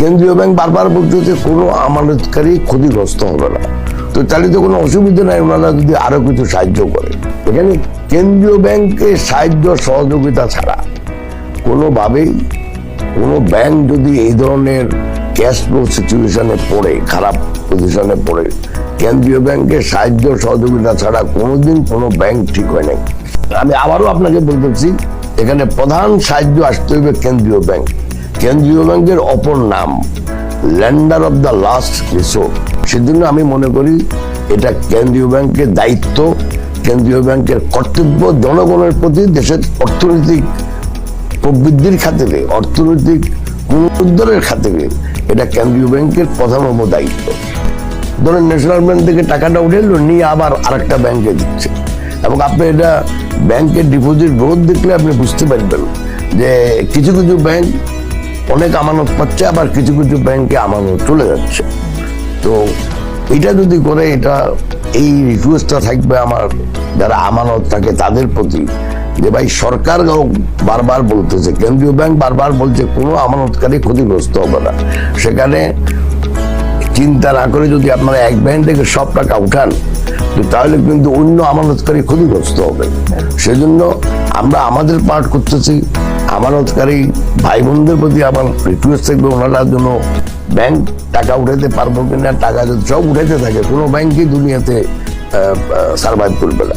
কেন্দ্রীয় ব্যাংক বারবার বলতেছে কোনো আমানতকারী ক্ষতিগ্রস্ত হবে না। তো তাহলে তো কোনো অসুবিধা নাই, ওনারা যদি আরও কিছু সাহায্য করে। এখানে কেন্দ্রীয় ব্যাংকের সাহায্য সহযোগিতা ছাড়া কোনোভাবেই কোনো ব্যাংক যদি এই ধরনের ক্যাশ ফ্লো সিচুয়েশনে পড়ে, খারাপ পজিশনে পড়ে, কেন্দ্রীয় ব্যাংকের সাহায্য সহযোগিতা ছাড়া কোনোদিন কোনো ব্যাংক ঠিক হয় নাই। আমি আবারও আপনাকে বলতেছি এখানে প্রধান সাহায্য আসতে হবে কেন্দ্রীয় ব্যাংক। কেন্দ্রীয় ব্যাংকের অপর নাম? Lender of the last resort সেজন্য আমি মনে করি এটা কেন্দ্রীয় ব্যাংকের দায়িত্ব, কেন্দ্রীয় ব্যাংকের কর্তব্য জনগণের প্রতি দেশের অর্থনৈতিক প্রবৃদ্ধির খাতিরে, অর্থনৈতিক পুনরুদ্ধারের খাতিরে এটা কেন্দ্রীয় ব্যাংকের প্রধানতম দায়িত্ব। ধরেন ন্যাশনাল ব্যাংক থেকে টাকাটা উঠে এলো, নিয়ে আবার আরেকটা ব্যাংকে দিচ্ছে। এবং আপনি এটা ব্যাংকের ডিপোজিট গ্রোথ দেখলে আপনি বুঝতে পারবেন যে কিছু কিছু ব্যাংক অনেক আমানত পাচ্ছে, আবার কিছু কিছু ব্যাংকে আমানত চলে যাচ্ছে। তো এটা যদি করে, এটা এই রিকোয়েস্টটা থাকবে আমার, যারা আমানত থাকে তাদের প্রতি, যে ভাই সরকার বারবার বলতেছে, কেন্দ্রীয় ব্যাংক বারবার বলছে, কোনো আমানতকারী ক্ষতিগ্রস্ত হবে না। সেখানে চিন্তা না করে যদি আপনারা এক ব্যাংক থেকে সব টাকা উঠান তাহলে কিন্তু অন্য আমানতকারী ক্ষতিগ্রস্ত হবে। সেজন্য আমরা আমাদের পাঠ করতেছি। আমানতকারী ভাই বোনদের প্রতি আমার রিকোয়েস্ট থাকবে ওনারা জন্য ব্যাংক টাকা উঠাতে পারব কিনা, টাকা যদি সব উঠাইতে থাকে, কোনো ব্যাংকই দুনিয়াতে সার্ভাইভ করবে না।